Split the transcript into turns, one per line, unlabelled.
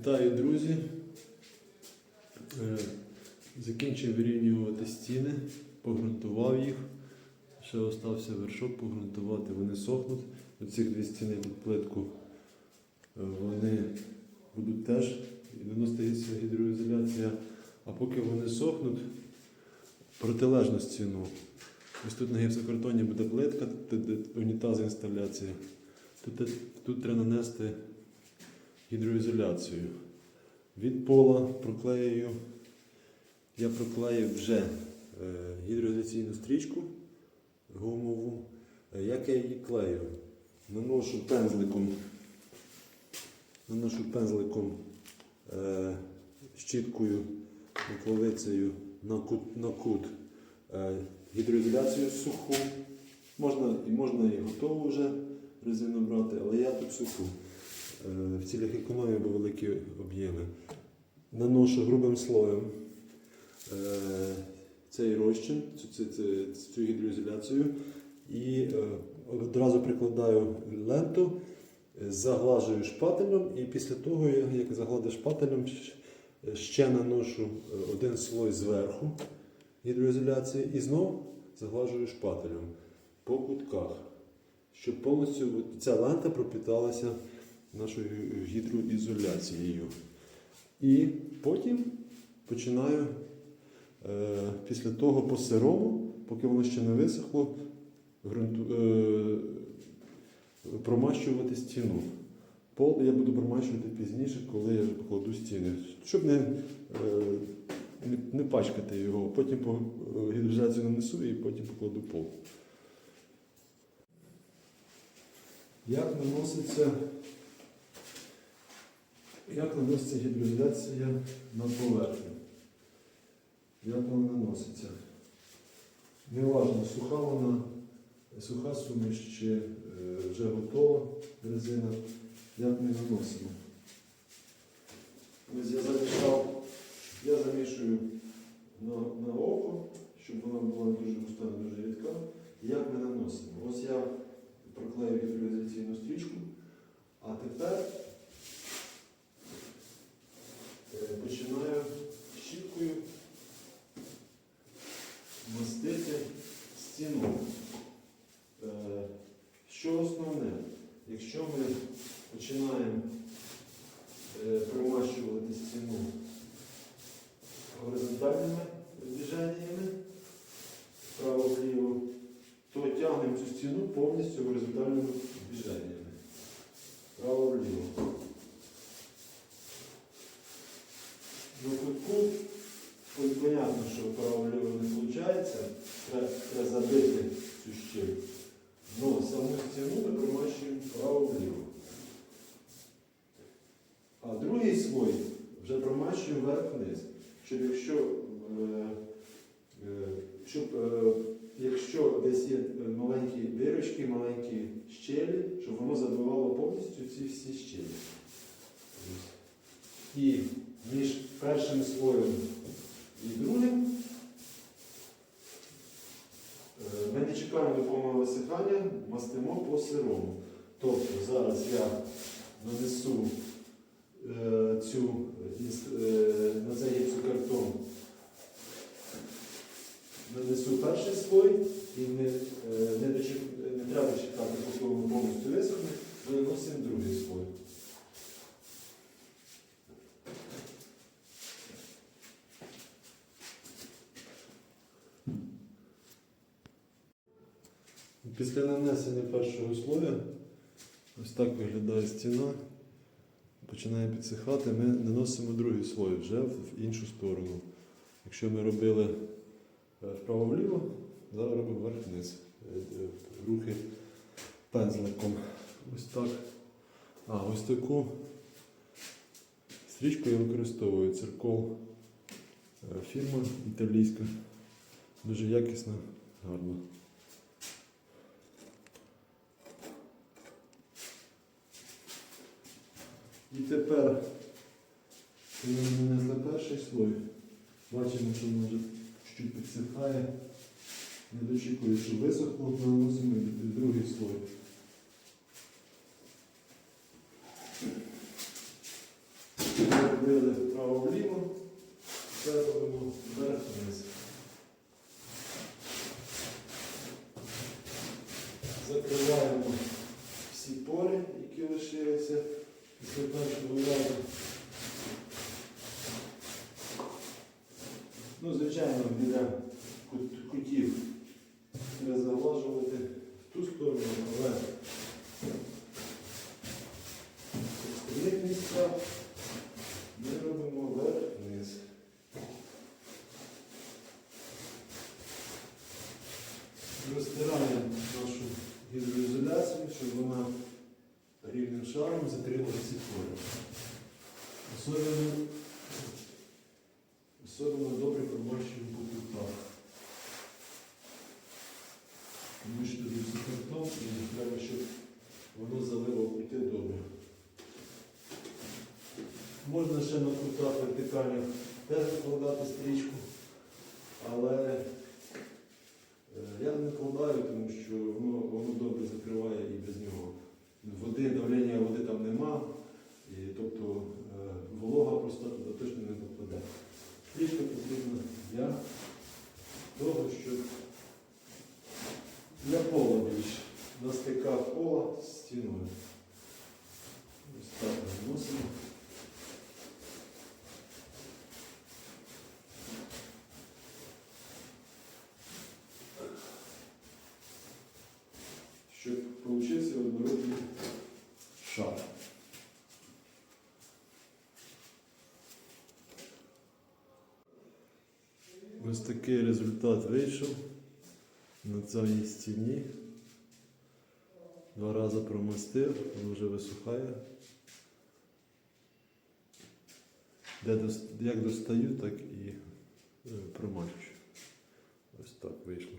Вітаю, друзі. Е, Закінчив вирівнювати стіни, погрунтував їх. Ще остався вершок погрунтувати, вони сохнуть. Оці дві стіни під плитку е, вони будуть теж виноситися гідроізоляція. А поки вони сохнуть, протилежну стіну. Ось тут на гіпсокартоні буде плитка, тут унітаз інсталяція. Тут, тут треба нанести гідроізоляцію. Від пола проклею. Я проклеїв вже е, гідроізоляційну стрічку гумову. Е, Як я її клею? Наношу пензликом, наношу пензликом е, щіткою, рукавицею на кут, на кут гідроізоляцію суху. Можна, можна і готову вже резину брати, але я тут суху. Е, в цілях економії, бо великі об'єми. Наношу грубим слоєм е, цей розчин, цю, цю, цю, гідроізоляцію і е, одразу прикладаю ленту, заглажую шпателем і після того, як загладив шпателем, ще наношу один слой зверху гідроізоляції і знову заглажую шпателем по кутках, щоб повністю ця лента пропіталася нашою гідроізоляцією. І потім починаю е, після того по сирому, поки воно ще не висохло, ґрунту, е, промащувати стіну. Пол я буду промащувати пізніше, коли я вже покладу стіни, щоб не, е, не, не пачкати його. Потім по е, гідроізоляцію нанесу і потім покладу пол. Як наноситься як наноситься гідроізоляція на поверхню? Як вона наноситься? Неважно, суха вона, суха суміш чи е, вже готова резина. Як ми наносимо? Ось я замішав, я замішую на, на око, щоб вона була дуже густа, дуже рідка. Як ми наносимо? Ось я проклею гідроізоляційну стрічку, а тепер Е, починаю щіткою мастити стіну. Е, Що основне? Якщо ми починаємо е, промащувати стіну горизонтальними движеннями вправо-вліво, то тягнемо цю стіну повністю горизонтальними движеннями. Вправо-вліво. На кутку, понятно, що право-ліво не виходить, треба забити цю щель. Но саму стіну ми промащуємо право-вліво. А другий слой вже промащуємо вверх-вниз. Щоб якщо, е, е, щоб, е, якщо десь є маленькі дирочки, маленькі щелі, щоб воно забивало повністю ці всі щелі. І між першим слоєм і другим е, ми не чекаємо до висихання, мастимо по сирому. Тобто зараз я нанесу е, цю, е, на цей гіпсокартон нанесу перший слой і не, е, не, дочек- не треба чекати, поки воно повністю висохне, ми наносимо другий слой. Після нанесення першого слоя ось так виглядає стіна. Починає підсихати, ми наносимо другий слой вже в іншу сторону. Якщо ми робили е, вправо-вліво, зараз робимо вверх-вниз. Е, е, Рухи пензликом. Ось так. А, ось таку стрічку я використовую. Циркол фірма італійська. Дуже якісна, гарна. І тепер, коли ми нанесли перший слой, бачимо, що воно вже чуть підсихає, не дочікує, що висохло, наносимо другий слой. Робили вправо-вліво, це робимо вверх-вниз. Закриваємо всі пори, які лишилися першого разу. Ну, звичайно, біля кутів треба заглажувати в ту сторону, але остальних ми робимо вверх-вниз. Розтираємо нашу гідроізоляцію, щоб вона шаром закрила всі пори. Особливо, особливо добре промащуємо по кутах. Тому що все картон і треба, щоб воно залило кути добре. Можна ще на кутах вертикальних теж викладати стрічку, але е, я не накладаю, тому що воно, воно добре закриває і без нього. Води, давлення води там нема, і, тобто е, волога просто туди точно не попаде. Стрічка потрібна для того, щоб для пола більше. На стиках пола з стіною. Ось так наносимо. Щоб получився однородний Ось такий результат вийшов на цій стіні. Два рази промастив, воно вже висухає. Де як достаю, так і промачу. Ось так вийшло.